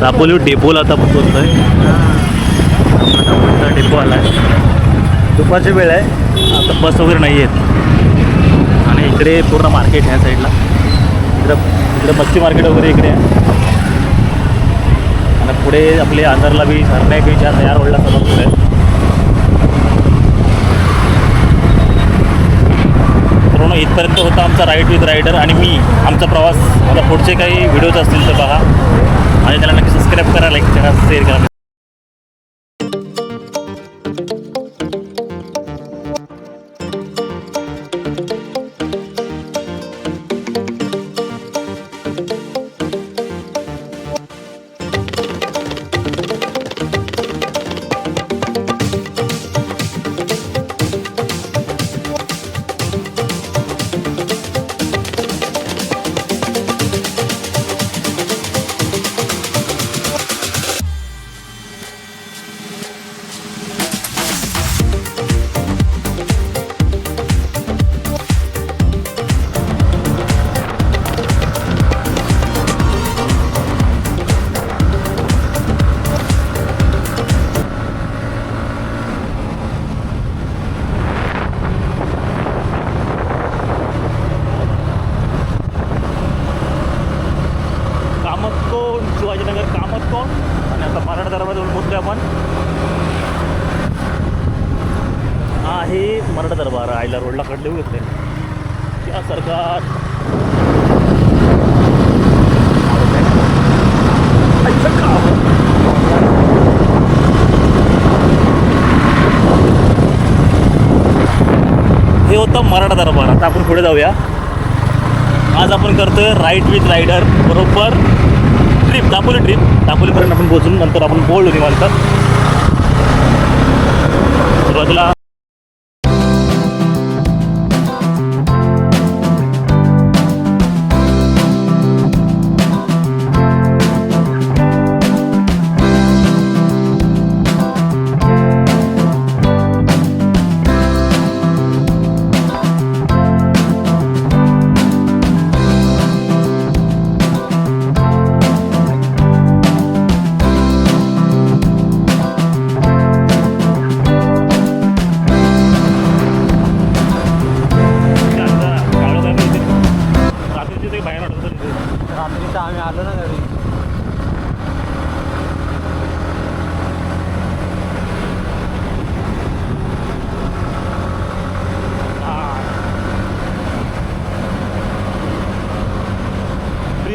दापोली डेपोला आता दापोलीचा डेपो आला आहे. दुपारची वेळ आहे. आता बस वगैरे नाही आहेत आणि इकडे पूर्ण मार्केट ह्या साईडला इकडं इकडं मच्छी मार्केट वगैरे इकडे आहे. आणि पुढे आपले आंधारला बी हरण्या बीच्या तयार होडला सगळं पुढे. पूर्ण इथपर्यंत होता आमचा राईड विथ रायडर आणि मी आमचा प्रवास. आता पुढचे काही व्हिडिओज असतील तर पहा आणि त्याला नक्की सबस्क्राईब करा लाईक करा शेअर करा शिवाजीनगर कामत कोण आणि आता मराठा दरबाराजवळ पोहोचले आपण. हा आहे मराठा दरबार आयला रोडला कडले घेतले त्या सरकार. हे होतं मराठा दरबार. आता आपण पुढे जाऊया. आज आपण करतोय राईट विथ रायडर बरोबर? ट्रिप दापोली ट्रिप दापोलीपर्यंत आपण पोहोचून नंतर आपण बोललो निवांत सुरुवातीला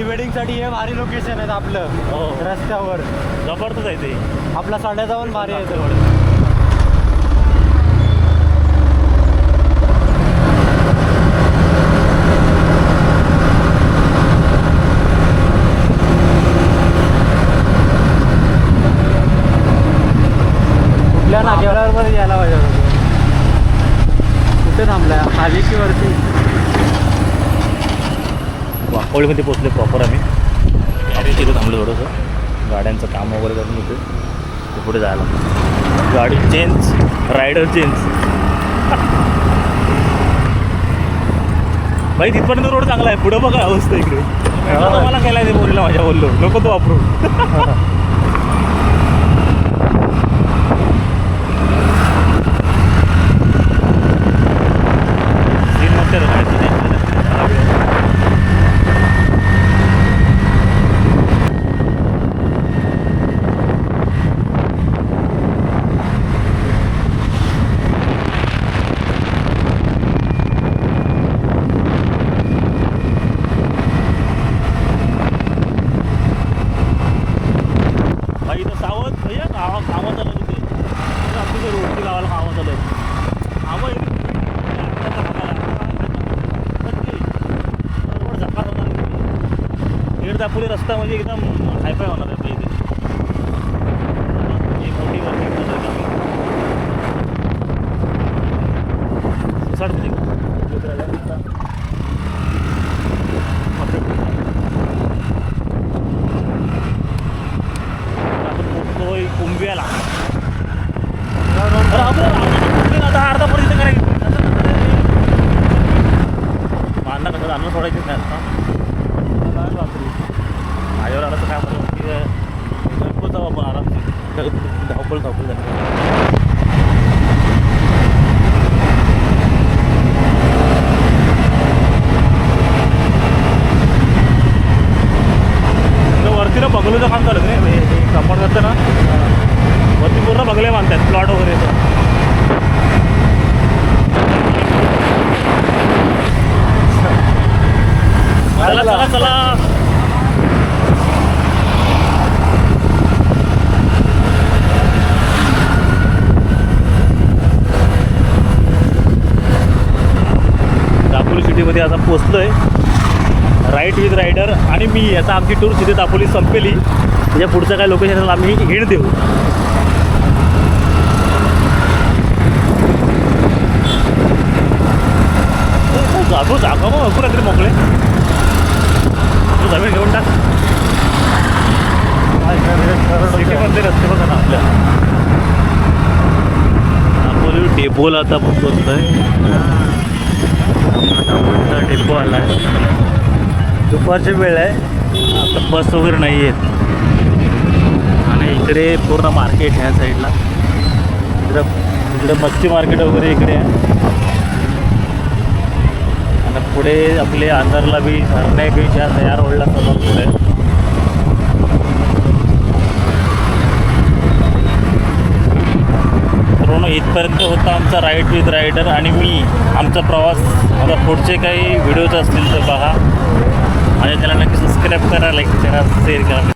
प्री वेडिंगसाठी हे भारी लोकेशन आहेत आपलं. हो. रस्त्यावर. जबरदस्त आहे ते. आपला साड्याचा पण भारी आहे तो. कुठल्या पण यायला पाहिजे होतं. कुठे थांबलाय? खालीची वरती. वाकोळीमध्ये पोचले प्रॉपर आम्ही. तिथे थांबलो थोडंसं. गाड्यांचं काम वगैरे करून होते ते पुढे जायला. गाडी चेंज रायडर चेंज भाई तिथपर्यंत रोड चांगला आहे. पुढं बघा अवस्था इकडे. मला केला ते बोलला माझ्या बोललो. नको तो वापरू सीन मस्त आहे रे गाडीचं. भाई इथं सावध भैया गावा कामात आलं तिथे इथं आपली रोडची गावाला कामात आलं कामं एवढी रोड झपाट होणार इथे. दापोली रस्ता म्हणजे एकदम हायफाय होणार आहे. म्हणजे इथे ही मोठी वरती मोटर कमी. सुसाट होती का? उतरायला रस्ता. आपण पोहोचतोय कुंभियाला अरे आपण आपण आता अर्धा पर्यंत करायचं मानला कसं अन्न सोडायचं नाही आता रात्री माझ्यावर आलं तर काय म्हणतो की धावपळ धावपळ झाली इथं वरती ना बंगलोचं काम चालत नाही कंपाऊंड करतं ना वरती पूर्ण बंगले बांधतात प्लॉट वगैरे तर चला चला चला. दापोली सिटीमध्ये आता पोचलोय. राईट विथ रायडर आणि मी आता आमची टूर तिथे दापोली संपेली. म्हणजे त्याच्या पुढच्या काय लोकेशनला आम्ही हिड देऊ. जातो जागा मग भरपूर तरी मोकळे. तू जमीन घेऊन टाक. सिटीमध्ये रस्ते बघा ना आपल्या. दापोली डेपोला आता आपण पोचतोय डेपो आला आहे दुपारची वेळ आहे. आता बस वगैरे नाही आहेत आणि इकडे पूर्ण मार्केट ह्या साईडला इकडं इकडे मच्छी मार्केट वगैरे इकडे आहे. पुढे आपले आंधारला बी धरणे बी ह्या तयार रोडला समोर पुढे. इथपर्यंत होता आमचा राईड विथ रायडर आणि मी आमचा प्रवास. आता पुढचे काही व्हिडिओज असतील तर पहा आणि त्याला नक्की सबस्क्राईब करा लाईक करा शेअर करा.